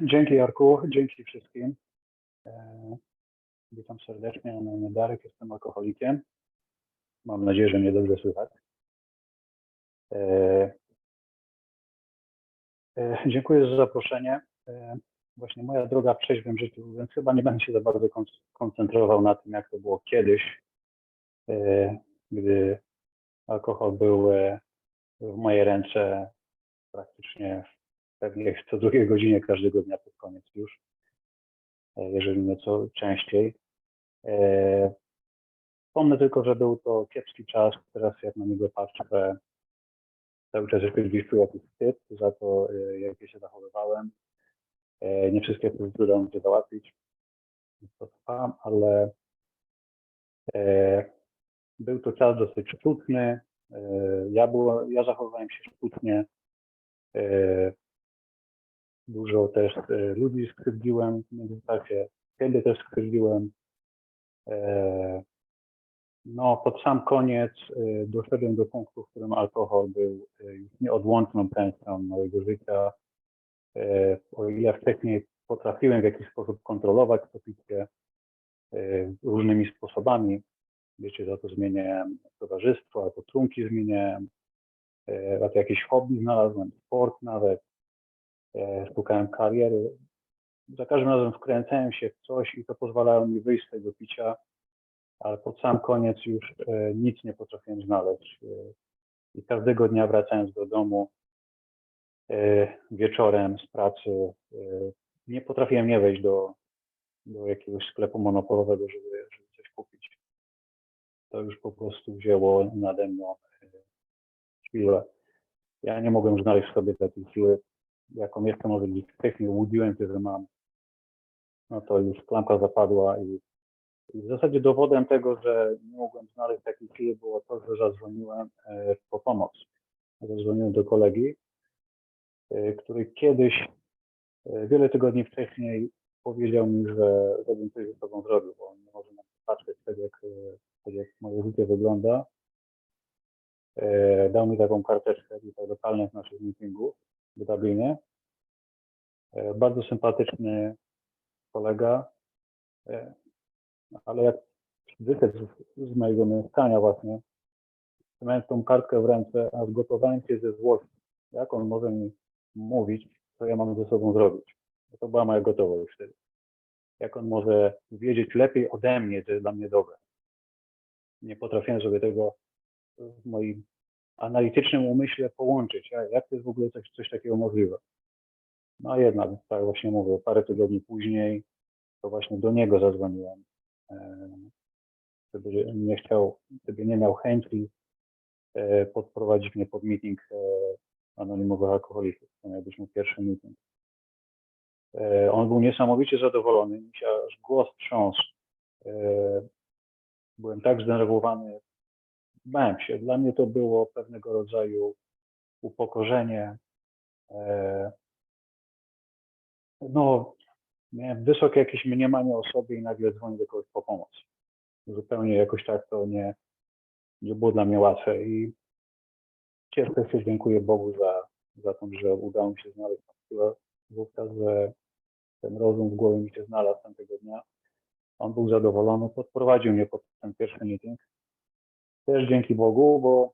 Dzięki Jarku, dzięki wszystkim. E, Witam serdecznie, mam na imię Darek, jestem alkoholikiem. Mam nadzieję, że mnie dobrze słychać. E, e, Dziękuję za zaproszenie. Właśnie moja droga w życiu, więc chyba nie będę się za bardzo kon- koncentrował na tym, jak to było kiedyś, gdy alkohol był w moje ręce praktycznie pewnie co drugiej godzinie każdego dnia pod koniec już, e, jeżeli nie co częściej. E, Wspomnę tylko, że był to kiepski czas. Teraz jak na niego patrzę, cały czas gdzieś czuję jakiś wstyd za to, e, jakie się zachowywałem. Nie wszystkie sprawy udało załatwić. To trwam, ale był to czas dosyć sztuczny. Ja, było, ja zachowywałem się sztucznie. Dużo też e, ludzi skrzywdziłem w międzyczasie. Siebie też skrzywdziłem. E, No, pod sam koniec e, doszedłem do punktu, w którym alkohol był już nieodłączną częścią mojego życia. O ile wcześniej potrafiłem w jakiś sposób kontrolować to picie różnymi sposobami, wiecie, za to zmieniałem towarzystwo, albo trunki zmieniałem, a to jakieś hobby znalazłem, sport nawet, szukałem kariery. Za każdym razem wkręcałem się w coś i to pozwalało mi wyjść z tego picia, ale pod sam koniec już e, nic nie potrafiłem znaleźć. E, I każdego dnia wracając do domu e, wieczorem z pracy, e, nie potrafiłem nie wejść do, do jakiegoś sklepu monopolowego, żeby, żeby coś kupić. To już po prostu wzięło nade mną e, chwilę. Ja nie mogłem znaleźć sobie takiej siły, jaką jeszcze może gdzieś wcześniej łudziłem się, że mam. No to już klamka zapadła i w zasadzie dowodem tego, że nie mogłem znaleźć takiej siły było to, że zadzwoniłem e, po pomoc. Zadzwoniłem do kolegi, e, który kiedyś, e, wiele tygodni wcześniej powiedział mi, że żebym coś ze sobą zrobił, bo nie może na to patrzeć tak jak, e, tak jak moje życie wygląda. Dał mi taką karteczkę tutaj do kalnych naszych meetingów w Dublinie. E, Bardzo sympatyczny kolega, e, ale jak wyszedł z, mojego mieszkania właśnie, miałem tą kartkę w ręce, a zgotowałem się ze złości. Jak on może mi mówić, co ja mam ze sobą zrobić? Bo to była moja gotowość wtedy. Jak on może wiedzieć lepiej ode mnie, co jest dla mnie dobre? Nie potrafiłem sobie tego w moim analitycznym umyśle połączyć. A Jak to jest w ogóle coś, coś takiego możliwe? No a jednak, tak właśnie mówię, parę tygodni później to właśnie do niego zadzwoniłem e, gdyby nie chciał, gdyby nie miał chęci e, podprowadzić mnie pod meeting e, anonimowych alkoholików. To miał być mój pierwszy meeting. E, On był niesamowicie zadowolony, mi się aż głos trząsł. E, Byłem tak zdenerwowany, bałem się. Dla mnie to było pewnego rodzaju upokorzenie. E, No, miałem wysokie jakieś mniemanie o sobie i nagle dzwonię do kogoś po pomoc zupełnie jakoś tak to nie, nie było dla mnie łatwe i cieszę się, dziękuję Bogu za, za to, że udało mi się znaleźć tą siłę wówczas, że ten rozum w głowie mi się znalazł tamtego dnia. On był zadowolony, podprowadził mnie pod ten pierwszy meeting. Też dzięki Bogu, bo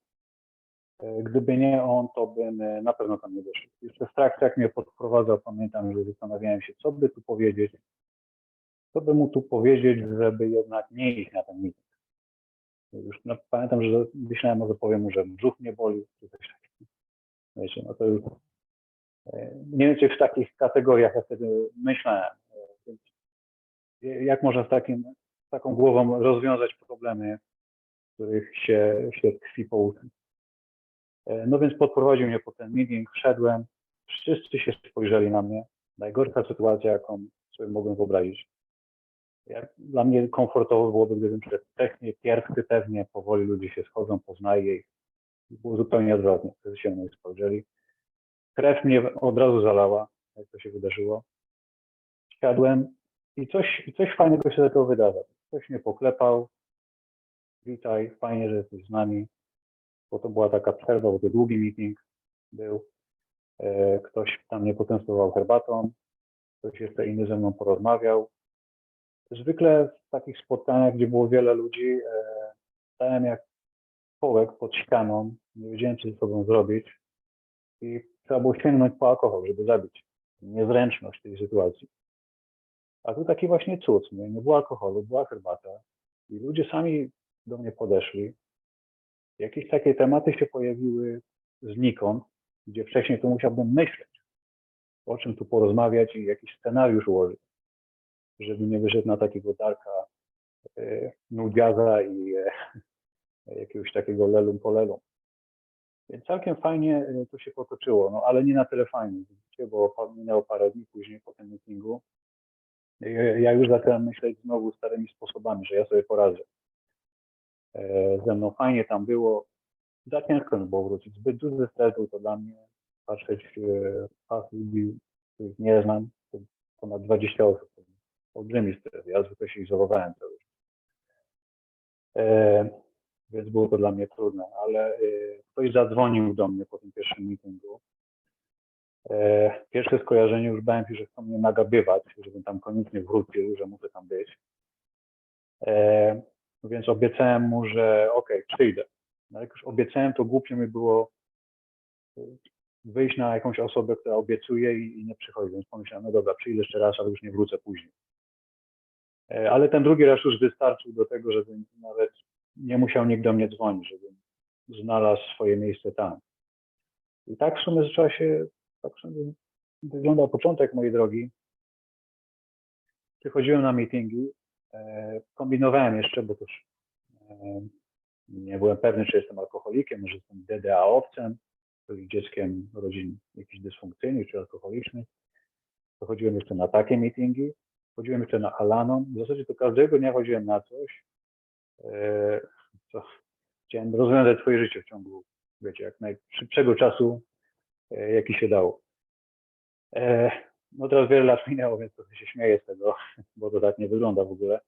e, gdyby nie on, to bym e, na pewno tam nie doszedł. Jeszcze w trakcie, jak mnie podprowadzał, pamiętam, że zastanawiałem się, co by tu powiedzieć, co by mu tu powiedzieć, żeby jednak nie iść na ten meeting. Już no, pamiętam, że myślałem, może powiem mu, że brzuch mnie boli, czy coś takiego. Wiecie, no to już e, mniej więcej w takich kategoriach ja wtedy myślałem. Więc jak można z, takim, z taką głową rozwiązać problemy, których się, się tkwi po uszy. E, No więc podprowadził mnie po ten meeting, wszedłem, wszyscy się spojrzeli na mnie. Najgorsza sytuacja, jaką sobie mogłem wyobrazić. Jak dla mnie komfortowo byłoby, gdybym przed wcześniej, pierwszy pewnie, powoli ludzie się schodzą, poznaję ich. Było zupełnie odwrotnie, wtedy się na mnie spojrzeli. Krew mnie od razu zalała, jak to się wydarzyło. Siadłem i coś, i coś fajnego się zaczęło wydawać. Ktoś mnie poklepał. Witaj, fajnie, że jesteś z nami. Bo to była taka przerwa, bo to długi meeting był. E, Ktoś tam mnie potęstował herbatą. ktoś jeszcze inny ze mną porozmawiał. Zwykle w takich spotkaniach, gdzie było wiele ludzi, e, stałem jak kołek pod ścianą, nie wiedziałem, co ze sobą zrobić i trzeba było sięgnąć po alkohol, żeby zabić niezręczność tej sytuacji. A tu taki właśnie cud, nie, nie było alkoholu, była herbata i ludzie sami do mnie podeszli. Jakieś takie tematy się pojawiły znikąd, gdzie wcześniej to musiałbym myśleć, o czym tu porozmawiać i jakiś scenariusz ułożyć, żeby nie wyszedł na takiego darka e, nudziaza i e, jakiegoś takiego lelum polelum. Więc całkiem fajnie e, to się potoczyło, no ale nie na tyle fajnie, widzicie, bo minęło parę dni później po tym meetingu. Ja już zacząłem myśleć znowu starymi sposobami, że ja sobie poradzę. E, Ze mną fajnie tam było. Za ciężko mi było wrócić. Zbyt duży stres był to dla mnie. Patrzeć e, pas ludzi, których nie znam, to ponad 20 osób. To Olbrzymi stres. Ja zwykle się izolowałem cały czas. E, Więc było to dla mnie trudne, ale e, ktoś zadzwonił do mnie po tym pierwszym meetingu. E, Pierwsze skojarzenie już bałem się, że chcą mnie nagabywać, żebym tam koniecznie wrócił, że muszę tam być. E, Więc obiecałem mu, że okej, przyjdę. No jak już obiecałem, to głupio mi było e, wyjść na jakąś osobę, która obiecuje i, i nie przychodzi. Więc pomyślałem, no dobra, przyjdę jeszcze raz, ale już nie wrócę później. E, Ale ten drugi raz już wystarczył do tego, żebym nawet nie musiał nikt do mnie dzwonić, żebym znalazł swoje miejsce tam. I tak w sumie zaczęła się, tak w sumie wyglądał początek mojej drogi. Przychodziłem na meetingi, kombinowałem jeszcze, bo też e, nie byłem pewny, czy jestem alkoholikiem, może jestem DDA-owcem, czyli dzieckiem rodzin jakichś dysfunkcyjnych czy alkoholicznych. To chodziłem jeszcze na takie meetingi, chodziłem jeszcze na Alanon. W zasadzie to każdego dnia chodziłem na coś, e, co chciałem rozwiązać swoje życie w ciągu, wiecie, jak najszybszego czasu, e, jaki się dało. No teraz wiele lat minęło, więc trochę się śmieję z tego, bo to tak nie wygląda w ogóle.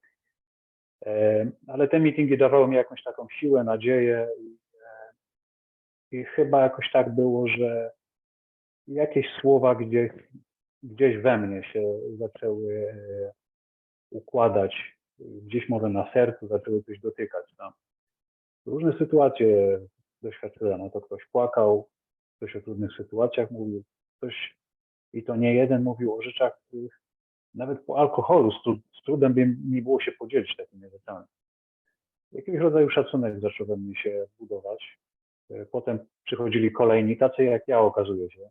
Ale te meetingi dawały mi jakąś taką siłę, nadzieję i, e, i chyba jakoś tak było, że jakieś słowa gdzieś, gdzieś we mnie się zaczęły e, układać, gdzieś może na sercu zaczęły coś dotykać tam. Różne sytuacje doświadczyłem, no to ktoś płakał, ktoś o trudnych sytuacjach mówił, ktoś i to nie jeden mówił o rzeczach, których nawet po alkoholu z, z trudem by mi było się podzielić takimi rzeczami. Jakiegoś rodzaju szacunek zaczął we mnie się budować. E, Potem przychodzili kolejni, tacy jak ja okazuje się.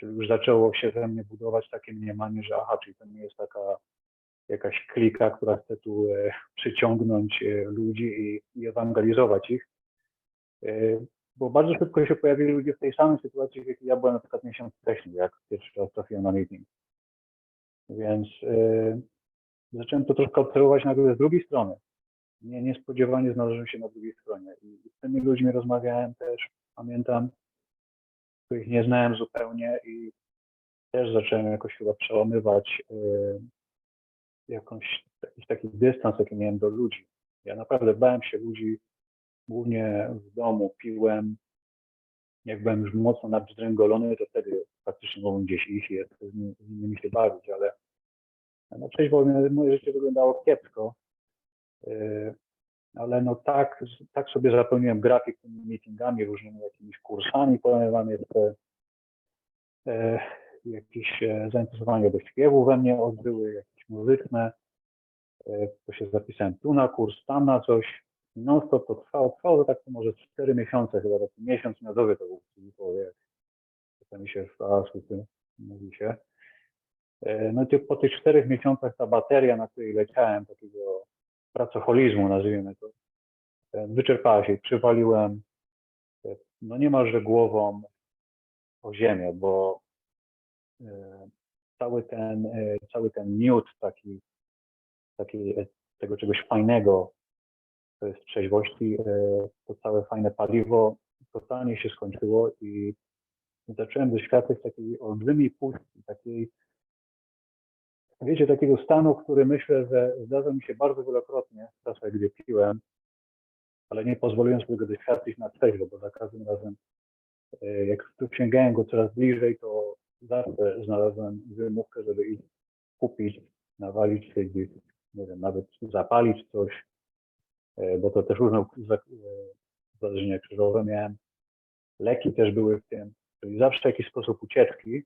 Czyli już zaczęło się we mnie budować takie mniemanie, że aha, czyli to nie jest taka jakaś klika, która chce tu e, przyciągnąć e, ludzi i, i ewangelizować ich. Bo bardzo szybko się pojawili ludzie w tej samej sytuacji, w jakiej ja byłem na przykład miesiąc wcześniej, jak pierwszy raz trafiłem na meeting. Więc e, zacząłem to troszkę obserwować nagle z drugiej strony. Nie, niespodziewanie znalazłem się na drugiej stronie. I z tymi ludźmi rozmawiałem też, pamiętam, których nie znałem zupełnie i też zacząłem jakoś chyba przełamywać e, jakąś, jakiś taki dystans, jaki miałem do ludzi. Ja naprawdę bałem się ludzi, głównie w domu piłem. Jak byłem już mocno nadzdręgolony, to wtedy faktycznie mogłem gdzieś iść i z nimi się bawić, ale na trzeźwo moje- życie wyglądało kiepsko. Yy, Ale no tak, tak sobie zapełniłem grafik tymi meetingami, różnymi jakimiś kursami planowałem jeszcze. E, jakieś e, zainteresowanie do śpiewu we mnie odbyły, jakieś muzyczne. E, To się zapisałem tu na kurs, tam na coś. Non stop to trwało, trwało tak to może 4 miesiące, chyba taki miesiąc miodowy to był, czyli to jak to mi się w ASU mówi się. E, No i po tych czterech miesiącach ta bateria, na której leciałem, takiego pracoholizmu nazwijmy to, e, wyczerpała się i przywaliłem e, no niemalże głową o ziemię, bo cały ten, cały ten miód taki, taki tego czegoś fajnego, to jest trzeźwości, e, to całe fajne paliwo totalnie się skończyło i zacząłem doświadczać takiej olbrzymiej pustki, takiej, wiecie, takiego stanu, który myślę, że zdarza mi się bardzo wielokrotnie w czasach, gdy piłem, ale nie pozwoliłem sobie go doświadczyć na trzeźwo, bo za każdym razem, e, jak tu sięgałem go coraz bliżej, to zawsze znalazłem wymówkę, żeby ich kupić, nawalić się gdzieś, nie wiem, nawet zapalić coś, bo to też różne e, uzależnienia krzyżowe miałem. Leki też były w tym, czyli zawsze jakiś sposób ucieczki,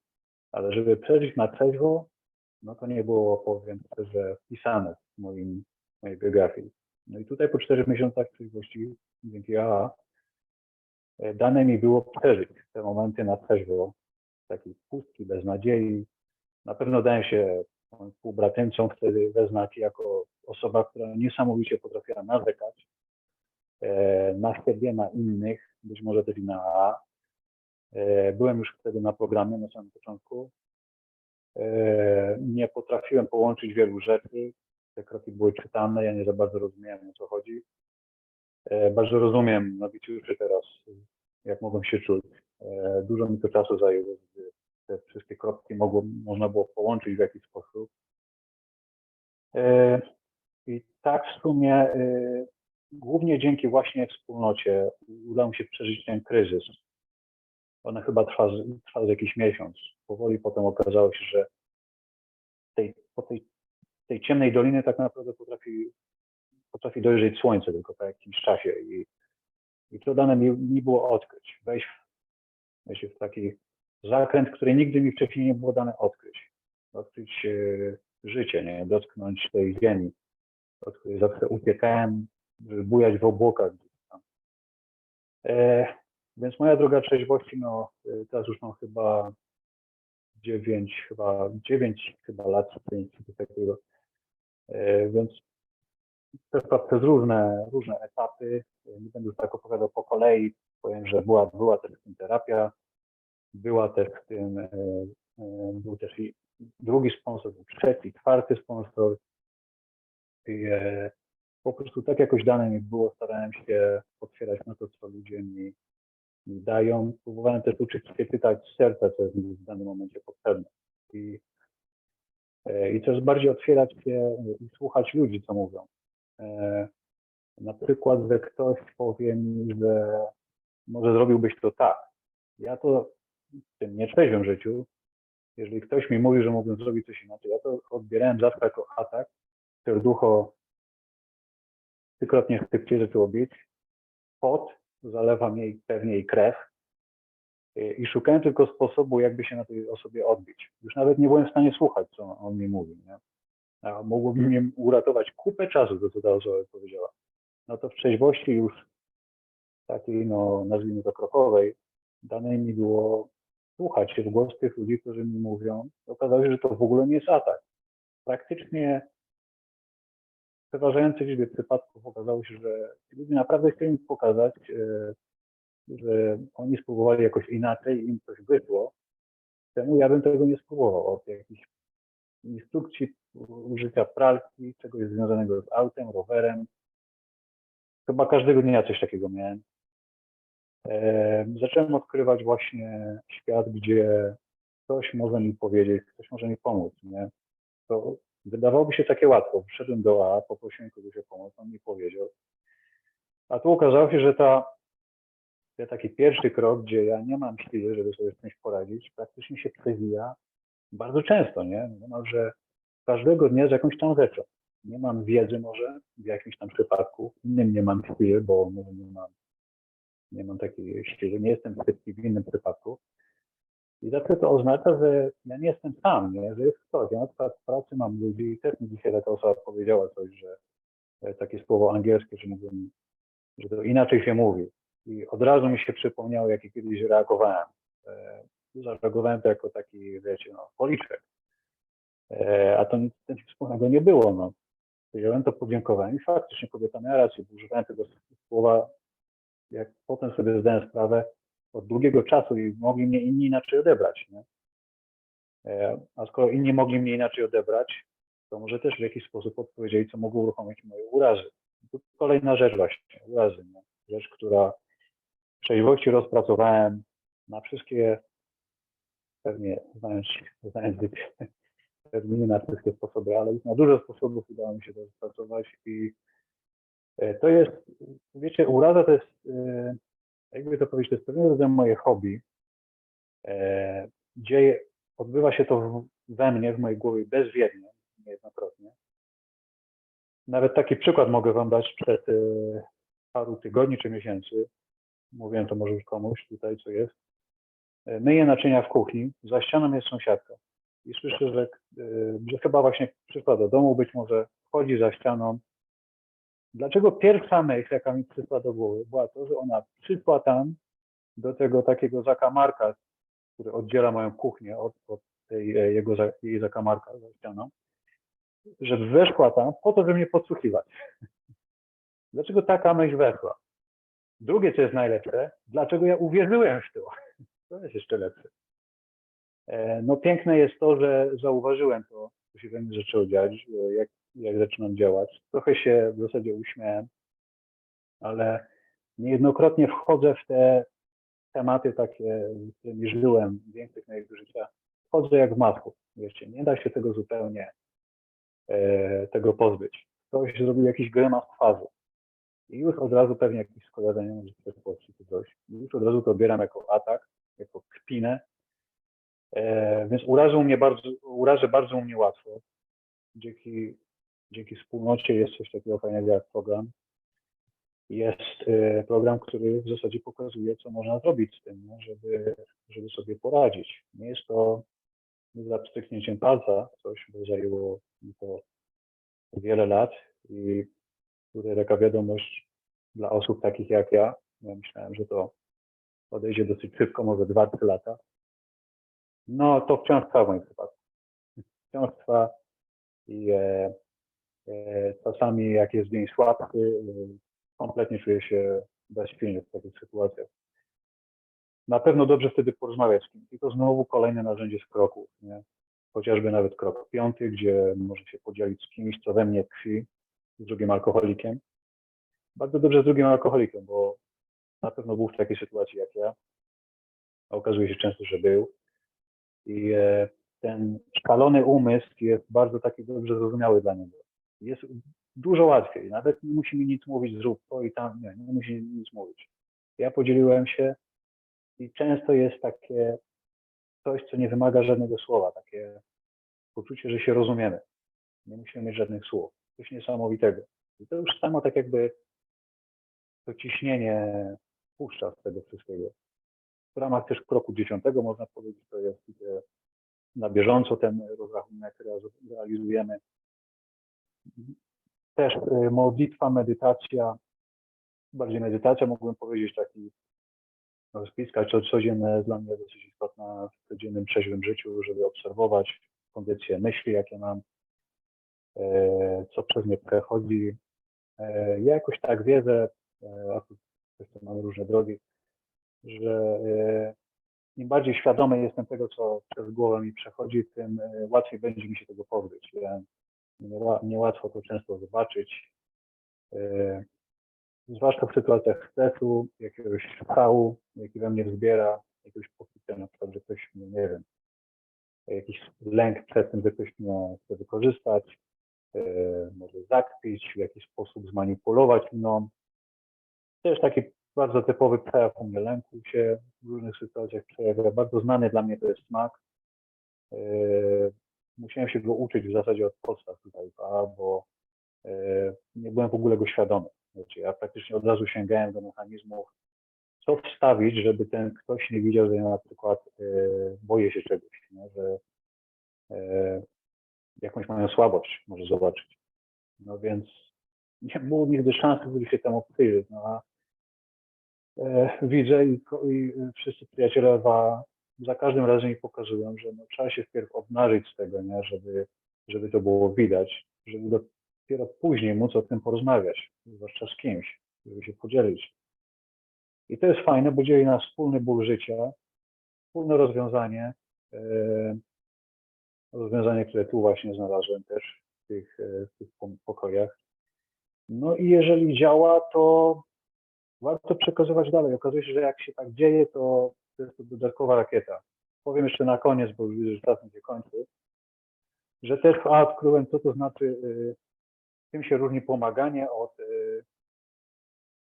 ale żeby przeżyć na trzeźwo, no to nie było, powiem szczerze, wpisane w moim, mojej biografii. No i tutaj po czterech miesiącach trzeźwości, dzięki AA, e, dane mi było przeżyć te momenty na trzeźwo, takiej pustki, bez nadziei. Na pewno dałem się moim współbrateńcom wtedy we znaki jako osoba, która niesamowicie potrafiła narzekać e, na siebie, na innych, być może też i na AA. E, Byłem już wtedy na programie na samym początku. E, Nie potrafiłem połączyć wielu rzeczy. Te kroki były czytane, ja nie za bardzo rozumiałem o co chodzi. Bardzo rozumiem nowicjuszy teraz, jak mogą się czuć. Dużo mi to czasu zajęło, te wszystkie kropki mogło, można było połączyć w jakiś sposób. E, I tak w sumie e, głównie dzięki właśnie wspólnocie udało mi się przeżyć ten kryzys. Ona chyba trwa, trwa jakiś miesiąc. Powoli potem okazało się, że tej, po tej, tej ciemnej doliny tak naprawdę potrafi, potrafi dojrzeć słońce tylko po jakimś czasie. I, i to dane mi, mi było odkryć. Wejść w, wejść w taki zakręt, który nigdy mi wcześniej nie było dane odkryć. Odkryć e, życie, nie? dotknąć tej ziemi, od której zawsze uciekałem, bujać w obłokach. E, więc moja droga trzeźwości, no e, teraz już mam chyba dziewięć, chyba dziewięć chyba lat, coś takiego. Więc przez różne, różne etapy. Nie będę już tak opowiadał po kolei. Powiem, że była, była też terapia, była też w tym, e, e, był też i drugi sponsor, trzeci, czwarty sponsor. I e, po prostu tak jakoś dane mi było, starałem się otwierać na to, co ludzie mi, dają. Próbowałem też uczyć się pytać z serca, co jest mi w danym momencie potrzebne. I, i też bardziej otwierać się i słuchać ludzi, co mówią. Na przykład, że ktoś powie mi, że może zrobiłbyś to tak. Ja to w tym nietrzeźwym życiu, jeżeli ktoś mi mówi, że mógłbym zrobić coś inaczej, ja to odbierałem zawsze jako atak, serducho trzykrotnie szybciej zaczęło bić, pot zalewa mnie pewnie i krew y, i szukałem tylko sposobu, jakby się na tej osobie odbić. Już nawet nie byłem w stanie słuchać, co on mi mówi. Nie? A mogłoby mnie uratować kupę czasu, to co ta osoba powiedziała. No to w trzeźwości już takiej, no nazwijmy to krokowej, dane mi było słuchać się w głos tych ludzi, którzy mi mówią. Okazało się, że to w ogóle nie jest atak. Praktycznie w przeważającej liczbie przypadków okazało się, że ludzie naprawdę chcieli mi pokazać, e, że oni spróbowali jakoś inaczej i im coś wyszło. Czemu ja bym tego nie spróbował? Od jakichś instrukcji użycia pralki, czegoś związanego z autem, rowerem. Chyba każdego dnia coś takiego miałem. Zacząłem odkrywać właśnie świat, gdzie ktoś może mi powiedzieć, ktoś może mi pomóc, nie? To wydawałoby się takie łatwo. Wszedłem do A, poprosiłem kogoś o pomoc, on mi powiedział. A tu okazało się, że ta, ten taki pierwszy krok, gdzie ja nie mam siły, żeby sobie z czymś poradzić, praktycznie się przewija bardzo często, nie? Niemalże każdego dnia z jakąś tam rzeczą. Nie mam wiedzy może w jakimś tam przypadku, innym nie mam siły, bo może nie mam, nie mam takiej siły, nie jestem w innym przypadku. I zawsze to oznacza, że ja nie jestem sam, nie? że jest ktoś. Ja na przykład w pracy mam ludzi i też mi dzisiaj taka osoba powiedziała coś, że e, takie słowo angielskie, że, mógłbym, że to inaczej się mówi. I od razu mi się przypomniało, jak kiedyś reagowałem. E, Zareagowałem to jako taki, wiecie, no, policzek. E, A to nic, nic wspólnego nie było. No. Wziąłem to, podziękowałem i faktycznie kobieta miała rację, bo używałem tego słowa, jak potem sobie zdałem sprawę, od długiego czasu i mogli mnie inni inaczej odebrać. Nie? E, A skoro inni mogli mnie inaczej odebrać, to może też w jakiś sposób odpowiedzieli, co mogło uruchomić moje urazy. Tu kolejna rzecz właśnie, urazy. Nie? Rzecz, która w trzeźwości rozpracowałem na wszystkie, pewnie znając, znając pewnie nie na wszystkie sposoby, ale na dużo sposobów udało mi się to rozpracować i to jest, wiecie, uraza to jest, e, jakby to powiedzieć, to jest pewien rodzaj moje hobby. E, Dzieje, odbywa się to we mnie, w mojej głowie bezwiednie, niejednokrotnie. Nawet taki przykład mogę Wam dać sprzed e, paru tygodni czy miesięcy. Mówiłem to może już komuś tutaj, co jest. E, Myję naczynia w kuchni, za ścianą jest sąsiadka. I słyszę, że, e, że chyba właśnie przyszła do domu, być może wchodzi za ścianą. Dlaczego pierwsza myśl, jaka mi przyszła do głowy, była to, że ona przyszła tam do tego takiego zakamarka, który oddziela moją kuchnię od, od tej e, jego, jej zakamarka za ścianą, że weszła tam po to, żeby mnie podsłuchiwać. Dlaczego taka myśl weszła? Drugie, co jest najlepsze, dlaczego ja uwierzyłem w to? To jest jeszcze lepsze. E, No piękne jest to, że zauważyłem to, co się we mnie zaczęło dziać, e, jak, jak zaczynam działać. Trochę się w zasadzie uśmiałem, ale niejednokrotnie wchodzę w te tematy takie, z którymi żyłem większość mojego życia. Wchodzę jak w masku. Wiecie, nie da się tego zupełnie e, tego pozbyć. Ktoś zrobił jakiś grymas twarzy. I już od razu pewnie jakieś skojarzenie może przeszłości czy coś. I już od razu to odbieram jako atak, jako kpinę. E, więc urażył mnie bardzo, urażę bardzo mnie łatwo. Dzięki, dzięki wspólnocie jest coś takiego fajnego jak program. Jest e, program, który w zasadzie pokazuje, co można zrobić z tym, nie? Żeby, żeby sobie poradzić. Nie jest to za pstryknięciem palca coś, bo zajęło mi to wiele lat i tutaj taka wiadomość dla osób takich jak ja. Ja myślałem, że to odejdzie dosyć szybko, może 2-3 lata. No to wciąż trwa w moim przypadku. Wciąż trwa i e, czasami jak jest dzień słabszy, e, kompletnie czuję się bezsilny w takich sytuacjach. Na pewno dobrze wtedy porozmawiać z kimś. I to znowu kolejne narzędzie z kroków. Nie? Chociażby nawet krok piąty, gdzie może się podzielić z kimś, co we mnie tkwi, z drugim alkoholikiem. Bardzo dobrze z drugim alkoholikiem, bo na pewno był w takiej sytuacji jak ja. A okazuje się często, że był. I e, ten szkalony umysł jest bardzo taki dobrze zrozumiały dla niego. Jest dużo łatwiej. Nawet nie musi mi nic mówić, zrób to i tam. Nie, nie musi nic mówić. Ja podzieliłem się i często jest takie coś, co nie wymaga żadnego słowa, takie poczucie, że się rozumiemy. Nie musimy mieć żadnych słów. Coś niesamowitego. I to już samo tak jakby to ciśnienie puszcza z tego wszystkiego. W ramach też kroku dziesiątego można powiedzieć, to jest na bieżąco ten rozrachunek realiz- realizujemy. Też y, modlitwa, medytacja, bardziej medytacja, mógłbym powiedzieć taki rozpiska co, codzienne jest dla mnie dosyć istotna w codziennym trzeźwym życiu, żeby obserwować kondycję myśli, jakie mam, e, co przez nie przechodzi. E, Ja jakoś tak wiedzę, e, a tu mamy różne drogi, że im bardziej świadomy jestem tego, co przez głowę mi przechodzi, tym łatwiej będzie mi się tego pozbyć. Niełatwo to często zobaczyć, e, zwłaszcza w sytuacjach stresu, jakiegoś szału, jaki we mnie wzbiera, jakiegoś poczucia na przykład, że ktoś mnie, nie wiem, jakiś lęk przed tym, że ktoś mnie chce wykorzystać, e, może zakpić, w jakiś sposób zmanipulować mną. Też taki bardzo typowy przejaw u mnie lęku się w różnych sytuacjach przejawia. Bardzo znany dla mnie to jest smak. Musiałem się go uczyć w zasadzie od podstaw tutaj, bo e, nie byłem w ogóle go świadomy. Wiecie, ja praktycznie od razu sięgałem do mechanizmów, co wstawić, żeby ten ktoś nie widział, że ja na przykład e, boję się czegoś, nie? że e, jakąś moją słabość może zobaczyć. No więc nie było nigdy szansy, żeby się temu przyjrzeć. No a widzę i, i wszyscy przyjaciele za każdym razem mi pokazują, że no, trzeba się wpierw obnażyć z tego, nie? Żeby, żeby to było widać, żeby dopiero później móc o tym porozmawiać, zwłaszcza z kimś, żeby się podzielić. I to jest fajne, bo dzieli nas wspólny ból życia, wspólne rozwiązanie, e, rozwiązanie, które tu właśnie znalazłem też w tych, e, w tych pokojach. No i jeżeli działa, to warto przekazywać dalej. Okazuje się, że jak się tak dzieje, to to jest to dodatkowa rakieta. Powiem jeszcze na koniec, bo już widzę, że czas mi się kończy, że też a, odkryłem, co to znaczy, y, czym się różni pomaganie od y,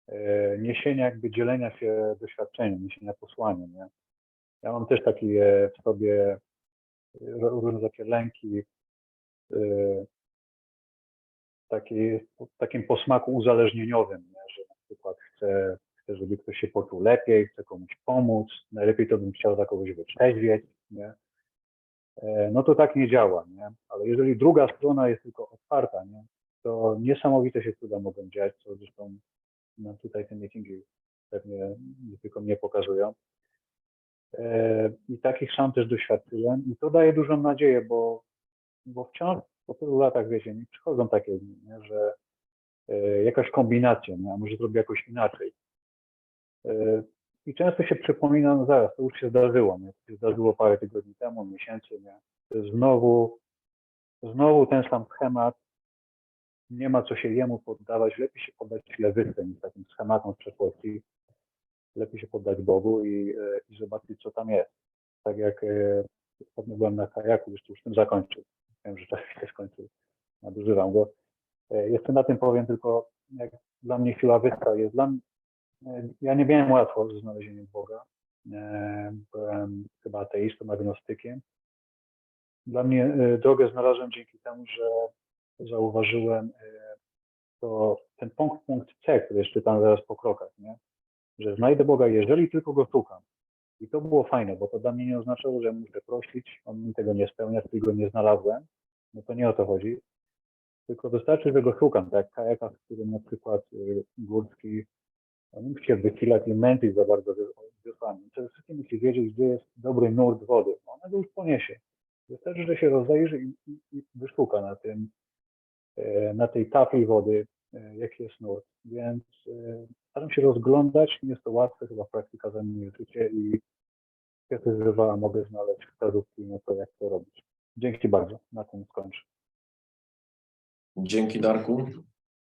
y, niesienia, jakby dzielenia się doświadczeniem, niesienia posłaniem. Nie? Ja mam też taki e, w sobie ró- różne takie lęki, taki, takim posmaku uzależnieniowym, nie? że na przykład chcę, chcę, żeby ktoś się poczuł lepiej, chcę komuś pomóc, najlepiej to bym chciał za kogoś wytrzeźwieć, nie? E, no to tak nie działa, nie? Ale jeżeli druga strona jest tylko otwarta, nie? to niesamowite się cuda mogą dziać, co zresztą no, tutaj te meetingi pewnie nie tylko mnie pokazują. E, I takich sam też doświadczyłem i to daje dużą nadzieję, bo, bo wciąż po tylu latach, wiecie, nie przychodzą takie dni, nie? że e, jakaś kombinacja, nie? a może zrobię jakoś inaczej. I często się przypomina, no zaraz, to już się zdarzyło, nie? To się zdarzyło parę tygodni temu, miesięcy, nie? Znowu, znowu ten sam schemat, nie ma co się jemu poddawać, lepiej się poddać niż takim schematom z przeszłości, lepiej się poddać Bogu i, e, i zobaczyć, co tam jest. Tak jak e, ostatnio byłem na kajaku, już już tym zakończył. Wiem, że czas się skończył, nadużywam go. E, Jeszcze na tym powiem tylko, jak dla mnie siła wyspa jest dla ja nie miałem łatwo ze znalezieniem Boga. E, Byłem chyba ateistą, agnostykiem. Dla mnie e, drogę znalazłem dzięki temu, że zauważyłem e, to ten punkt, punkt C, który jeszcze tam zaraz po krokach, nie? że znajdę Boga, jeżeli tylko go szukam. I to było fajne, bo to dla mnie nie oznaczało, że muszę prosić, on mi tego nie spełnia, czyli go nie znalazłem. No to nie o to chodzi. Tylko wystarczy, że go szukam, tak jak kajaka, w którym na przykład y, Górski, nie musi się wychylać i męczyć za bardzo wiosłami. Przede wszystkim musi wiedzieć, gdzie jest dobry nurt wody. Ona go już poniesie. Wystarczy, że się rozejrzy i, i, i wyszuka na tym, e, na tej tafli wody, e, jaki jest nurt. Więc e, staram się rozglądać, nie jest to łatwe, chyba praktyka zajmuje życie i kiedy żywała mogę znaleźć wskazówki na to, jak to robić. Dzięki bardzo, na tym skończę. Dzięki Darku.